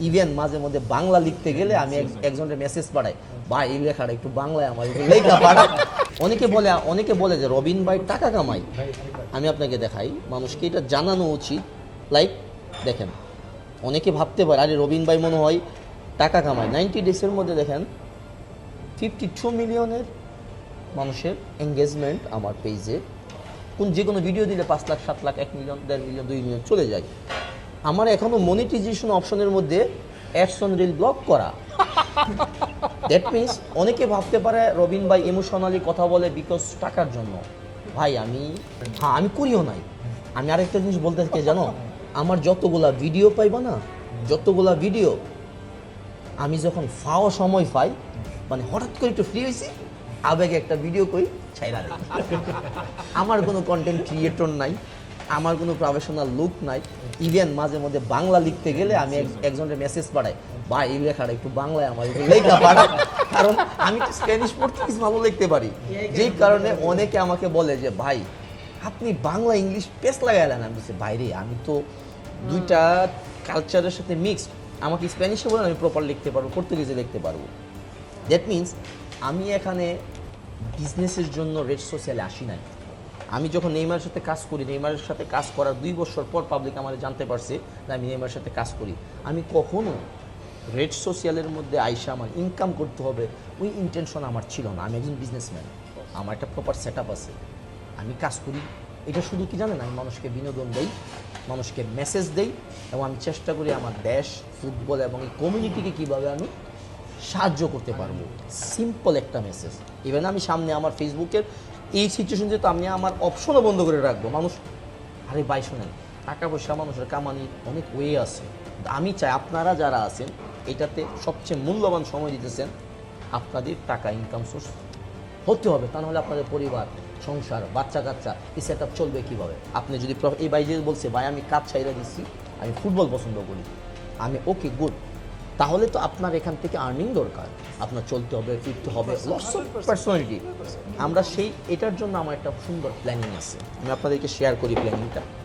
Even মাঝে মধ্যে বাংলা লিখতে গেলে আমি এক- একজনের মেসেজ পাঠাই ভাই এই লেখাটা একটু বাংলায় আমার একটু লেখা পাঠা। অনেকে বলে অনেকে বলে যে রবিন ভাই টাকা কামাই। আমি আপনাকে দেখাই মানুষকে এটা জানানো উচিত। লাইক দেখেন অনেকে ভাবতে পারে আরে রবিন ভাই মনে হয় টাকা কামায়। নাইনটি ডেজের মধ্যে দেখেন ফিফটি টু মিলিয়নের মানুষের এঙ্গেজমেন্ট আমার পেজে কোন যে কোনো ভিডিও দিলে পাঁচ লাখ সাত লাখ এক মিলিয়ন দেড় মিলিয়ন দুই মিলিয়ন চলে যায়। আমার এখনও মনিটাইজেশন অপশনের মধ্যে অ্যাডস অন রিল ব্লক করা। দ্যাট মিনস অনেকে ভাবতে পারে রবিন ভাই ইমোশনালি কথা বলে বিকজ টাকার জন্য। ভাই, আমি হ্যাঁ আমি করিও নাই। আমি আরেকটা জিনিস বলতে চাই, জানো? আমার যতগুলা ভিডিও পাইবা না, যতগুলা ভিডিও আমি যখন ফাও সময় পাই মানে হঠাৎ করে একটু ফ্রি হয়েছি আবেগে একটা ভিডিও করি ছাইরা। আমার কোনো কন্টেন্ট ক্রিয়েটর নাই। আমার কোনো প্রফেশনাল লুক নাই। ইভেন মাঝে মধ্যে বাংলা লিখতে গেলে আমি এক- একজনের মেসেজ পাঠাই বা এই লেখাটা একটু বাংলায় আমার একটু লেখা পাঠা কারণ আমি স্প্যানিশ পড়তুগিজ ভালো লিখতে পারি। যেই কারণে অনেকে আমাকে বলে যে ভাই আপনি বাংলা ইংলিশ পেস লাগাইলেন আমি বলছি বাইরে আমি তো দুইটা কালচারের সাথে মিক্সড আমাকে স্প্যানিশে বলেন আমি প্রপার লিখতে পারব পর্তুগিজে লিখতে পারব। দ্যাট মিন্স আমি এখানে বিজনেসের জন্য রেড সোশ্যালে আসি নাই। আমি যখন নেইমারের সাথে কাজ করি, নেইমারের সাথে কাজ করার দুই বছর পর পাবলিক আমাদের জানতে পারছে যে আমি নেইমারের সাথে কাজ করি। আমি কখনো রেড সোশ্যালের মধ্যে আইসা আমার ইনকাম করতে হবে, ওই ইন্টেনশন আমার ছিল না। আমি একজন বিজনেসম্যান আমার একটা প্রপার সেট আছে। আমি কাজ করি। এটা শুধু কি জানেন? আমি মানুষকে বিনোদন দেই, মানুষকে মেসেজ দেই এবং আমি চেষ্টা করি আমার দেশ ফুটবল এবং এই কমিউনিটিকে কীভাবে আমি সাহায্য করতে পারব। সিম্পল একটা মেসেজ ইভেন আমি সামনে আমার ফেসবুকের এই সিচুয়েশন যেহেতু আমি আমার অপশনও বন্ধ করে রাখব। মানুষ, আরে ভাই শোনেন, টাকা পয়সা মানুষের কামানি অনেক ওয়ে আছে। আমি চাই আপনারা যারা আছেন, এটাতে সবচেয়ে মূল্যবান সময় দিতেছেন, আপনাদের টাকা ইনকাম সোর্স হতে হবে। তা নাহলে আপনাদের পরিবার, সংসার বাচ্চা কাচ্চা এই সেট চলবে কীভাবে? আপনি যদি এই যে বলছে, ভাই, আমি কাজ ছাইরা দিচ্ছি আমি ফুটবল পছন্দ করি। আমি ওকে গুড তাহলে তো আপনার এখান থেকে আর্নিং দরকার। আপনার চলতে হবে, ফিরতে হবে লস অফ পার্সোনালিটি আমরা সেই, এটার জন্য আমার একটা সুন্দর প্ল্যানিং আছে। আমি আপনাদেরকে শেয়ার করি প্ল্যানিংটা